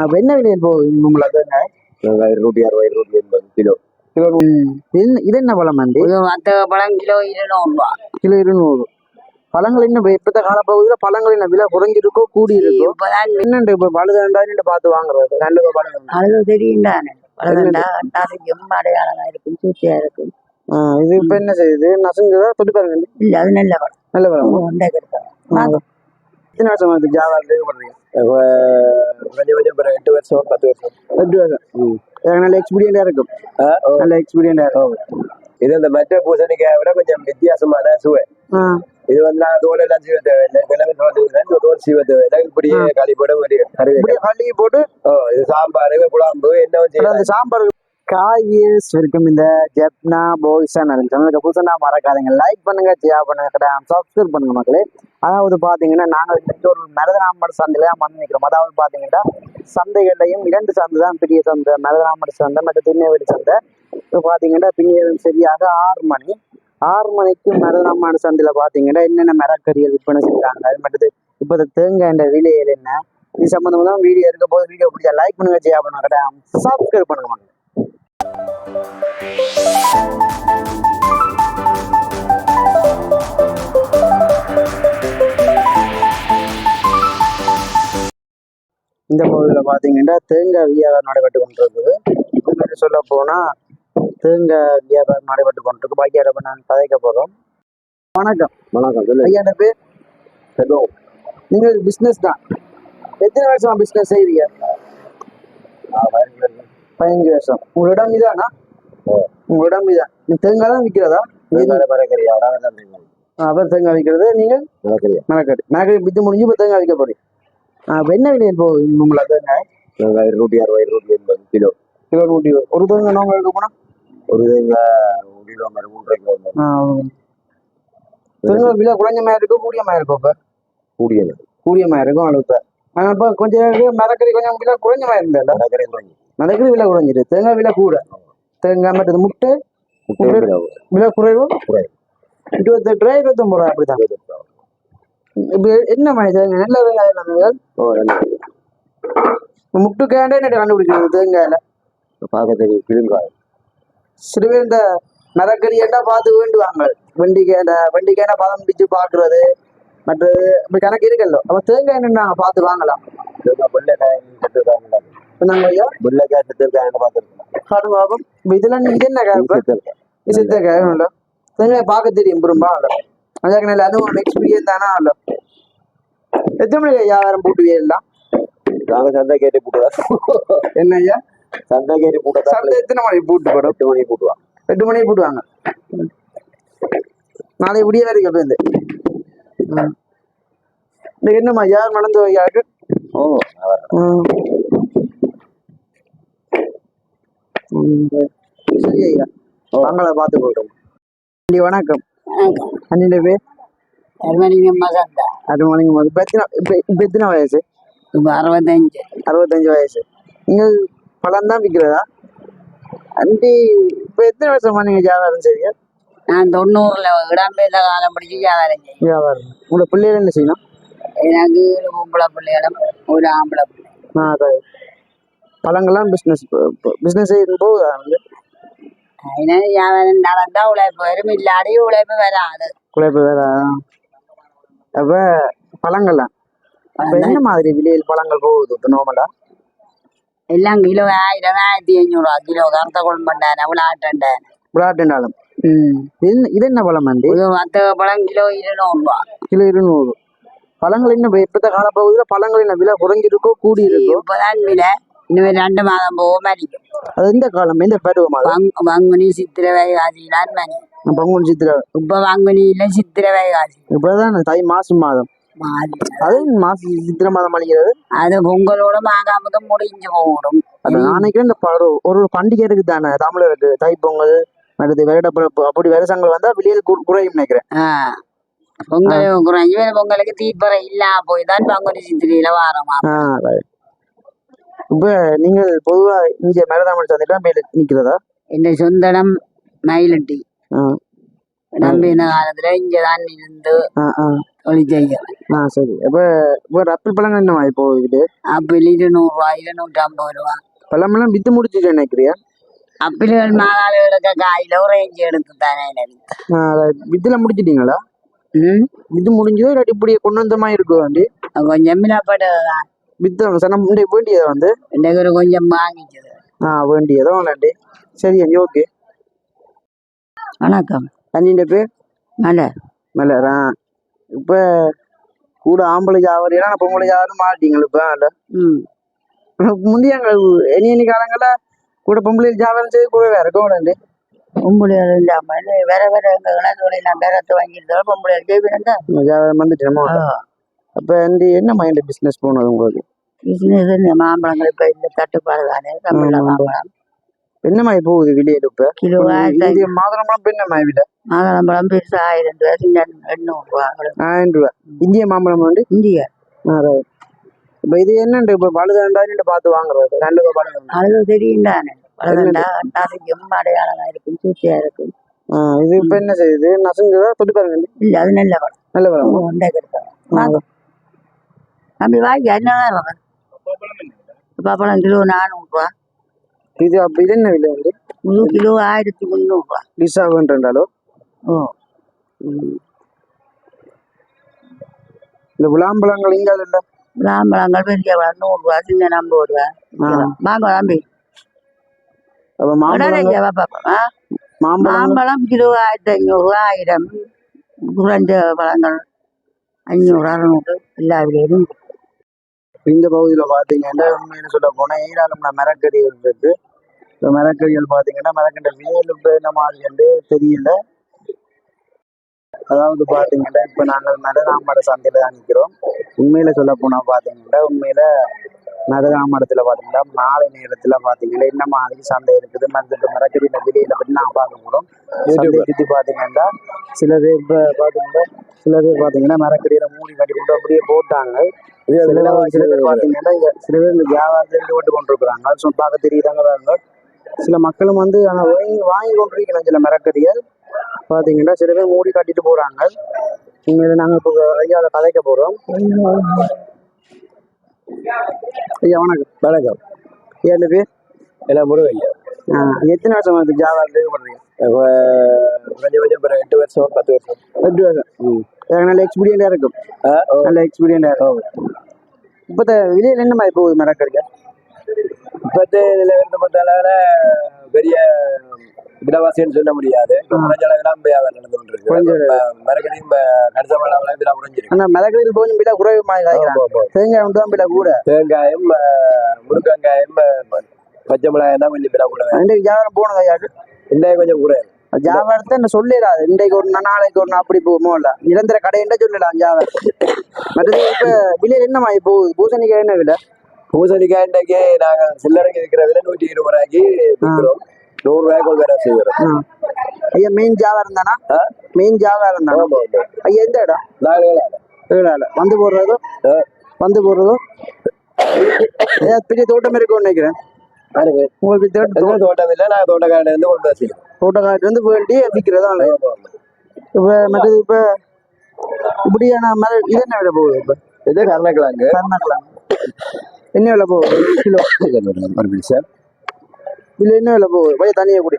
அப்ப என்ன விலையில் போகுது நம்மளுக்கு நாங்கள் இருநூற்றி அறுபது இருநூற்றி எண்பது கிலோ. இது இது என்ன பழம் இது மத்த பழம் கிலோ இருநூறு ரூபா கிலோ இருநூறு. பழங்கள் என்ன இப்ப இப்பத்த காலப்பகுதியில பழங்கள் என்ன விலை குறைஞ்சிருக்கோ கூடி இருக்கோ. என்னண்டு இப்ப பழுதாண்டான்னு பார்த்து வாங்குறது? நல்ல பழம் அது தெரியும் தானே பழகண்டா நசைக்கும் அடையாளமா இருக்கும் சூச்சியா இருக்கும் இது இப்ப என்ன செய்யுது? நசுங்குதா? தொட்டு பாருங்க. இல்ல அது நல்ல பழம். நல்ல பழம்? அந்த கிடைக்கும் எத்தனை வருஷம் வந்து ஜாவா கேட்கப்படுறீங்க கொஞ்சம் கொஞ்சம் பிறகு எட்டு வருஷம் பத்து வருஷம். எட்டு வருஷம். நல்ல எக்ஸ்பீரியண்டா இருக்கும். நல்ல எக்ஸ்பீரியண்டா இருக்கும். இது இந்த மற்ற பூசணிக்காயை விட கொஞ்சம் வித்தியாசமான சுவை. இது வந்து நான் தோல் எல்லாம் சீவ தேவையில்லை. கிழமை தோல் தோல் சீவ தேவையில்லை. இப்படியே களி போட ஒரு இப்படியே கழுவி போட்டு இது சாம்பார் குழம்பு என்ன சாம்பார் காய்ஸ் இருக்கும் இந்த ஜெப்னா போய்ஸா இருக்கும் சேனலுக்கு புதுசா மறக்காதீங்க லைக் பண்ணுங்க ஜியா பண்ணுங்க சப்ஸ்கிரைப் பண்ணுங்க மக்களே. அதாவது பாத்தீங்கன்னா நாங்கள் இன்னைக்கு ஒரு மரதராமர் சந்தையில தான் வந்து நிற்கிறோம். அதாவது பாத்தீங்கன்னா சந்தைகள்லையும் இரண்டு சந்தை தான் பெரிய சந்தை மரதராமர் சந்தை மற்றும் திருநெல்வேலி சந்தை. இப்போ பாத்தீங்கன்னா பின்ன சரியாக ஆறு மணி. ஆறு மணிக்கு மரதராமர் சந்தையில பாத்தீங்கன்னா என்னென்ன மரக்கறிகள் விற்பனை செய்யறாங்க அது மட்டும் இப்போ இந்த தேங்காய் விலையில் என்ன? இது சம்மந்தமாக தான் வீடியோ இருக்க போது வீடியோ பிடிச்சா லைக் பண்ணுங்க ஷேர் பண்ணுங்க சப்ஸ்கிரைப் பண்ணுங்க இந்த பகுதியில் பார்த்தீங்கன்னா தேங்காய் வியாபாரம் நடைபெற்று கொண்டிருக்குது. இன்னொரு சொல்ல போனால் தேங்காய் வியாபாரம் நடைபெற்று கொண்டிருக்கு. பாக்கியாட நான் கதைக்க போகிறோம் வணக்கம். வணக்கம் சொல்லு ஐயா பேர்? செல்வம் நீங்கள் பிஸ்னஸ் தான். எத்தனை வருஷமா பிஸ்னஸ் செய்றீங்க? பதினஞ்சு வருஷம் உங்க இடம் இதானா? உங்க இடம் இதான் நீ தேங்காய் தான் விற்கிறதா? அப்புறம் தேங்காய் விற்கிறது. நீங்கள்? மெனக்கட்டு மெனக்கட்டு வித்து முடிஞ்சு இப்போ தேங்காய் விற்க போறீங்க. என்ன விலையில் போகுது உங்களை தேங்காய்? நாங்கள் இருநூற்றி அறுபது இருநூற்றி எண்பது கிலோ. கிலோ நூற்றி ஒரு தேங்காய் நோங்க எடுக்க போனால் ஒரு தேங்காய் ஒரு கிலோ மாதிரி மூன்றரை கிலோ தேங்காய். விலை குறைஞ்ச மாதிரி இருக்கும் கூடிய மாதிரி இருக்கும் இப்போ? கூடியது. கூடிய மாதிரி இருக்கும் அளவுக்கு ஆனால் இப்போ கொஞ்சம் மரக்கறி கொஞ்சம் விலை குறைஞ்ச மாதிரி இருந்ததில்ல மரக்கறி வாங்கி மரக்கறி விலை குறைஞ்சிரு தேங்காய் விலை கூட. தேங்காய் மற்றது முட்டை விலை குறைவு. இருபத்தெட்டு ரூபாய் இருபத்தொம்பது ரூபாய் அப்படிதான் இப்போ என்ன தேங்காய்? நல்ல ரெண்டு முட்டுக்காண்டே என்ன கண்டுபிடிக்கிறது தேங்காயில? பார்க்க தெரியும் கிளிங்காய் பேர் இந்த மரக்கறி ஏண்டா பார்த்து வேண்டுவாங்க. வெண்டிக்காய் இந்த வெண்டிக்காய் பதம் பிடிச்சு பார்க்கறது. மற்றது இப்படி கணக்கு இருக்கല്ലോ அப்ப தேங்காய் என்ன நாங்க பார்த்து வாங்கலாம். செத்துருக்காங்க நாங்க ஐயா வெள்ளைக்காய் செத்துருக்காங்கன்னு பார்த்துருக்கோம் காடு பாபம் இதெல்லாம் இது என்ன காய் இது இல்ல தேங்காய் பார்க்க தெரியும் பெரும்பா இல்ல அதுக்கு நல்ல அதுவும் எக்ஸ்பீரியன்ஸ் தானா இல்ல எத்தனை மணிக்கு வியாபாரம் போட்டு எல்லாம் நாங்கள் சந்தை கேட்டு போட்டுதான் என்ன ஐயா சந்தை கேட்டு சந்தை எத்தனை மணிக்கு பூட்டு போடும் எட்டு மணிக்கு போட்டுவான் எட்டு மணிக்கு போட்டுவாங்க நாளை விடிய வரைக்கும் இப்போ இந்த என்னம்மா யார் நடந்து ஓ சரி ஐயா வாங்கள பார்த்து போட்டோம் அண்டி வணக்கம். அண்ணிന്റെ பேர்? அருமணியம் மசந்தா அது மணிக்கு போது இப்போ எத்தனை இப்போ எத்தனை வயசு? இப்ப அறுபத்தஞ்சு. அறுபத்தஞ்சு வயசு. நீங்கள் பழம் தான் விற்கிறதா? அண்டி இப்போ எத்தனை வருஷமா நீங்கள் வியாபாரம் செய்றீங்க? நான் தொண்ணூறுல இடம்பெயர்ந்த காலம் பிடிச்சி வியாபாரம் செய்யும் வியாபாரம். உங்களோட பிள்ளைகள் என்ன செய்யணும்? எனக்கு ஒரு பொம்பளை பிள்ளைகளும் ஒரு ஆம்பளை பிள்ளை. ஆ அதான். பழங்கள்லாம் பிஸ்னஸ் பிஸ்னஸ் போகுதா வந்து? அதனால வியாபாரம் நடந்தா உழைப்பு வரும் இல்லாடி உழைப்பு வராது குழைப்பு வேற அப்ப பழங்கள்லாம் அப்ப என்ன மாதிரி விலையில் பழங்கள் போகுது இப்போ நார்மலா எல்லாம் கிலோ ஆயிரம் ஆயிரத்தி அஞ்சூறுவா கிலோ கருத்த குழம்புண்டான விளாட்டண்டான விளையாட்டுனாலும் இது இது என்ன பழம் அண்டி இது மத்த பழம் கிலோ இருநூறுவா கிலோ இருநூறு பழங்கள் என்ன இப்ப- இப்பத்த காலப்பகுதியில பழங்கள் என்ன விலை குறைஞ்சிருக்கோ கூடி இருக்கோ இப்பதான் விலை இனிமேல் ரெண்டு மாதம் போக மதிக்கும் அது எந்த காலம் எந்த பருவ மாதம் பங்கு பங்குனி சித்திரை வைகாசிதான் மணி பங்குனி சித்திரை இப்ப பங்குனியில சித்திரை வைகாசி இப்பதான் தை மாசம் மாதம் அது சித்திரை மாதம் அழிக்கிறது அது பொங்கலோட மாகாமதம் முடிஞ்சு போடும் அது நாளைக்கு இந்த ஒரு பண்டிகை இருக்கு தானே தமிழருக்கு தைப்பொங்கல் அடுத்து வருடப்பிறப்பு அப்படி வருஷங்கள் வந்தா விலையில் கு- குறையும் நினைக்கிறேன் பொங்கல் குறைஞ்சு பொங்கலுக்கு தீப்பறை இல்லா போய் தான் பங்குனி சித்திரையில வாரமா. இப்ப நீங்கள் பொதுவா இங்க மேலதாமன் சந்தையில மேல நிக்கிறதா? இந்த சொந்தடம் மயிலட்டி. நம்பின காலத்துல இங்கதான் இருந்து ஆ சரி. அப்போ இப்போ ஆப்பிள் பழங்கள் என்னமா இப்போ இது? ஆப்பிள் இருநூறு ரூபாய் இருநூற்றி ஐம்பது ரூபா. பழமெல்லாம் வித்து முடிச்சுட்டு நினைக்கிறியா ஆப்பிள்கள் மாகாள எடுக்க காயில ஒரு ரேஞ்சு எடுத்து தானே வித்துல முடிச்சிட்டீங்களா? ம்? வித்து முடிஞ்சதோ இல்லாட்டி இப்படி கொண்டு வந்த மாதிரி இருக்கும் கொஞ்சம் மினப்பட்டதுதான் வித்து சனம் வேண்டியதை வந்து இன்னைக்கு கொஞ்சம் வாங்கிச்சது ஆ வேண்டியதோ இல்லாட்டி சரி அஞ்சு ஓகே. வணக்கம். அஞ்சிൻ്റെ பேர்? நல்ல மலரா. இப்போ கூட ஆம்பளை ஜாவரியா பொம்பளை ஜாவரம் மாட்டீங்க இப்போ இல்லை ம். முந்தைய இனி இனி காலங்களில் கூட பொம்பளை ஜாவரம் செய்து கூட வேற இருக்கோம் பொம்பளைகள் இல்லாம வேற வேற எங்க கணக்கு நான் வாங்கிட்டு பொம்பளைகள் ஜெயிப்பினா ஜாவரம் வந்துட்டேமோ அப்போ இந்த என்ன மைண்ட் பிஸ்னஸ் போனது உங்களுக்கு? பிசினஸ் இந்த மாம்பழங்கள் இப்ப இந்த தட்டுப்பாடு தானே தமிழ்ல. மாம்பழம். என்ன மாதிரி போகுது வெளியில் இப்போ? கிலோ மாதுளம்பழம் இப்போ என்ன மாதிரி விலை? மாதுளம்பழம் பெருசா ஆயிரம் ரூபாய் சின்ன எண்ணூறு ரூபா. ஆயிரம் ரூபா. இந்திய மாம்பழம் வந்து? இந்திய. இப்போ இது என்னண்டு இப்போ பழுதாண்டான்னு பார்த்து வாங்குறது? ரெண்டு ரூபா பழம் அது தெரியும் தானே. பழகண்டா நசிக்கும் அடையாளமா இருக்கும் சூட்டியா இருக்கும். இது இப்போ என்ன செய்யுது? நசுங்குதா? பாருங்க இல்ல அது நல்ல பழம். நல்ல பழம்? உண்டை கெடுத்தோம் வாங்க. தம்பி வாங்கி என்னதான் வரும் பப்பளம் கிலோ நானூறு ரூபா இது அப்போ இது என்ன விலை வந்து? முழு கிலோ ஆயிரத்தி முந்நூறு ரூபா டிஷ் ஆகுன்றாலோ ஓ இந்த விளாம்பழங்கள் இங்க இல்ல? மாம்பழங்கள் பெரிய பழம் நூறு ரூபா சின்ன ஐம்பது ரூபா வாங்க தம்பி. அப்ப மாம்பழம் பாப்பா. மாம்பழம் கிலோ ஆயிரத்தி ஐநூறு ஆயிரம். குறைஞ்ச பழங்கள். அஞ்சூறு அறுநூறு. எல்லா விலையிலும் இந்த பகுதியில பாத்தீங்கன்னா உண்மையில சொல்ல போனா ஏராளமான மரக்கறிகள் இருக்கு. இந்த மரக்கறிகள் பாத்தீங்கன்னா மரக்கண்ட வேல் இப்ப மாதிரி என்று தெரியல. அதாவது பாத்தீங்கன்னா இப்ப நாங்கள் நடுராமட சந்தையில தான் நிக்கிறோம் உண்மையில சொல்ல போனா பாத்தீங்கன்னா உண்மையில நடுராமடத்துல பாத்தீங்கன்னா மாலை நேரத்துல பாத்தீங்கன்னா என்ன மாதிரி சந்தை இருக்குது மற்ற மரக்கறியில விலையில பத்தி நான் பார்க்க போறோம் சந்தையை சுத்தி பாத்தீங்கன்னா சில பேர் இப்ப பாத்தீங்கன்னா சில பேர் பாத்தீங்கன்னா மரக்கறியில மூடி கட்டி போட்டு அப்படியே போட்டாங்க. சில பேர் சில பேர் பாத்தீங்கன்னா இங்க சில பேர் இந்த வியாபாரத்தில் ஈடுபட்டு கொண்டிருக்கிறாங்க ஸோ பார்க்க தெரியுதாங்க சில மக்களும் வந்து ஆனா வாங்கி வாங்கி கொண்டிருக்கிறோம் சில மரக்கறிகள் பாத்தீங்கன்னா சில பேர் மூடி கட்டிட்டு போறாங்க. உண்மையில நாங்க இப்போ ஐயாவை கதைக்க போறோம். ஐயா வணக்கம். வணக்கம். ஏழு பேர்? எல்லாம் முருகையா எத்தனை வருஷம் வந்து ஜாவாவில் இது பண்றீங்க கொஞ்சம் கொஞ்சம் எட்டு வருஷம் பத்து வருஷம். எட்டு வருஷம். நல்ல எக்ஸ்பீரியண்டா இருக்கும். நல்ல எக்ஸ்பீரியண்டா இருக்கும். இப்போ விலையில் என்ன மாதிரி போகுது மரக்கறிகள் இப்பத்து இதுல இருந்து பார்த்தால பெரிய விலைவாசின்னு சொல்ல முடியாது. வியாபாரம் நடந்து கொண்டிருக்கு. மரக்கடியும் கணிசமான விலை குறைஞ்சிருக்கு. ஆனா மரக்கறியில் கொஞ்சம் விலை குறைவு. தேங்காய் தான் விலை கூட. தேங்காயும் முருங்கங்காயும் பச்சை மிளகாயும் தான் கொஞ்சம் விலை கூட வியாபாரம் போனது இன்றைய கொஞ்சம் குறையும். வியாபாரத்தை என்ன சொல்லிடாது இன்றைக்கு ஒரு நாள், நாளைக்கு ஒரு அப்படி போகுமோ இல்ல? நிரந்தர கடைன்ற சொல்லலாம் வியாபாரம் மற்றது இப்ப விலை என்ன மாதிரி போகுது? பூசணிக்காய் என்ன விலை? பூசணிக்காய் இன்றைக்கு நாங்க சில்லறைக்கு இருக்கிற விலை நூற்றி இருபது ரூபாய்க்கு விற்கிறோம் நூறு ரூபாய்க்கு வேலை செய்கிறோம். ஆ. ஐயா மெயின் வியாபாரம் தானா? ஆ? மெயின் வியாபாரம் தானா. ஐயா எந்த இடம்? ஏழால வந்து போடுறதோ? ஆ, வந்து போடுறதோ? ஐயா பெரிய தோட்டம் இருக்கும்னு நினைக்கிறேன். உங்களுக்கு தோட்டம் இல்லை நாங்க தோட்டக்காரில இருந்து கொண்டு வச்சுக்கிறோம் தோட்டக்காட்டு வந்து வேண்டி விற்கிறதா. இப்ப மற்றது இப்ப இப்படியான மர இது என்ன விலை போகுது இப்ப இது கருணக்கிழங்கு கருணாக்கலாம் என்ன விலை போகுது கிலோ நிமிஷம் இல்ல என்ன விலை போகுது போய் தனியா குடி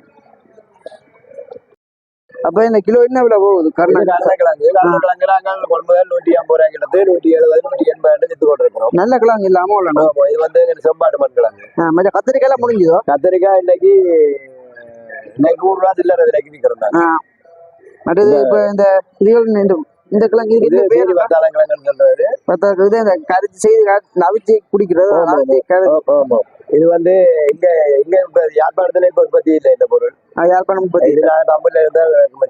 அப்ப இந்த கிலோ என்ன விலை போகுது? கருணக்கிழங்கு. கருணக்கிழங்கு நாங்கள் கொள்முதல் நூற்றி ஐம்பது ரூபாய் கிடந்து நூற்றி எழுபது நூற்றி எண்பது வித்து கொண்டிருக்கிறோம் நல்ல கிழங்கு இல்லாம உள்ளணும் ஆமா, இது வந்து செம்பாட்டு மண் கிழங்கு. மற்ற கத்திரிக்காய் எல்லாம் முடிஞ்சதோ? கத்திரிக்காய் இன்னைக்கு இன்னைக்கு நூறு ரூபா சில்லறை விலைக்கு விற்கிறோம். மற்றது இப்ப இந்த இதுகள் இந்த கிழங்கு இதுக்கு பேர் பத்தாவது இது இந்த கரிச்சி செய்து அவிச்சு குடிக்கிறது. இது வந்து இங்க இங்க இப்ப யாழ்ப்பாணத்துல இப்ப உற்பத்தி இல்லை இந்த பொருள். யாழ்ப்பாணம் நாங்க தமிழ்ல இருந்தா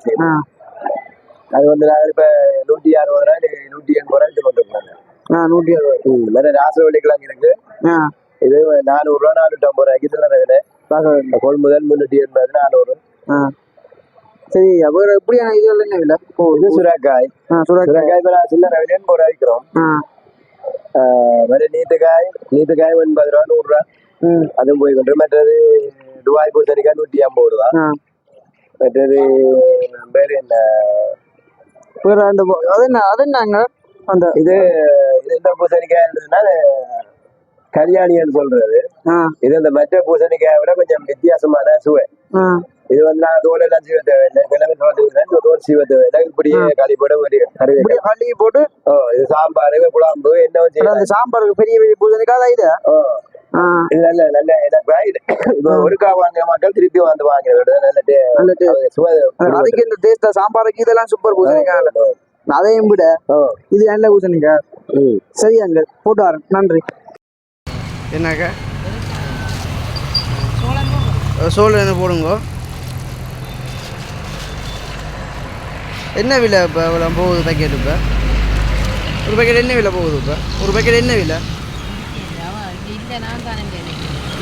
செய்யணும். அது வந்து நாங்க இப்ப நூற்றி அறுபது ரூபாய் நூற்றி எண்பது ரூபாய் கொண்டிருக்காங்க ஆ நூற்றி அறுபது வேற ராசவள்ளி கிழங்கு இருக்கு. இது நானூறு ரூபா நானூற்றி ஐம்பது ரூபாய்க்கு பார்க்க கொள்முதல் முன்னூற்றி எண்பது நானூறு. சரி அப்புறம் எப்படியான இதுகள் என்ன விலை? ஓ இது சுராக்காய். சுரக்காய். நான் சில்லறை விலை எண்பது ரூபா விற்கிறோம் ஆ ஆஹ் வேற நீத்துக்காய் நீத்துக்காய் எண்பது ரூபா நூறு ரூபா. அதுவும் போய் கொண்டு மற்றது துபாய் பூசணிக்காய் நூற்றி ஐம்பது ரூபா. மற்றது பேர் என்ன? வேற அந்த அது என்ன அது என்னங்க? அந்த இது இது இந்த பூசணிக்காய் இருந்ததுன்னா கல்யாணின்னு சொல்றது. இது இந்த மற்ற பூசணிக்காயை விட கொஞ்சம் வித்தியாசமான சுவை. இது வந்து நான் தோல் எல்லாம் சீவ தேவையில்லை. கிழமை தோல் சீவ தேவையில்லை. இப்படியே களி போட கழுவி போட்டு இது சாம்பார் குழம்பு என்ன சாம்பாருக்கு பெரிய பெரிய பூசணிக்காய் இது? ஆ. இது நல்ல எனக்கு ஒருக்கா மக்கள் திருப்பி வந்து வாங்குறது. அதுக்கு இந்த டேஸ்ட் சாம்பாருக்கு இதெல்லாம் சூப்பர் பூசணிக்காய். அதையும் விட இது நல்ல பூசணிக்காய். சரியாங்க போட்டு வரேன். நன்றி. என்னக்கா சோளம் என்ன போடுங்க. என்ன விலை இப்போ இவ்வளோ போகுது பேக்கெட் இப்போ? ஒரு பேக்கெட் என்ன விலை போகுது இப்போ? ஒரு பேக்கெட் என்ன விலை?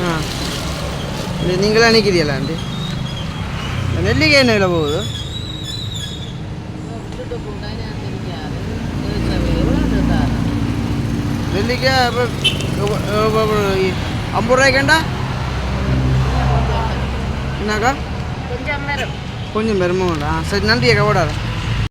ஆ. இது நீங்களே நிற்கிறீங்களாண்டி நெல்லிக்காய் என்ன விலை போகுது விட்டுட்டு போட்டா நான் தெரியாது எவ்வளோ இருந்தா இப்போ ஐம்பது ரூபாய்க்கண்டா என்னக்கா கொஞ்சம் பெருமை உண்டா சரி நன்றி அக்கா ஓடாது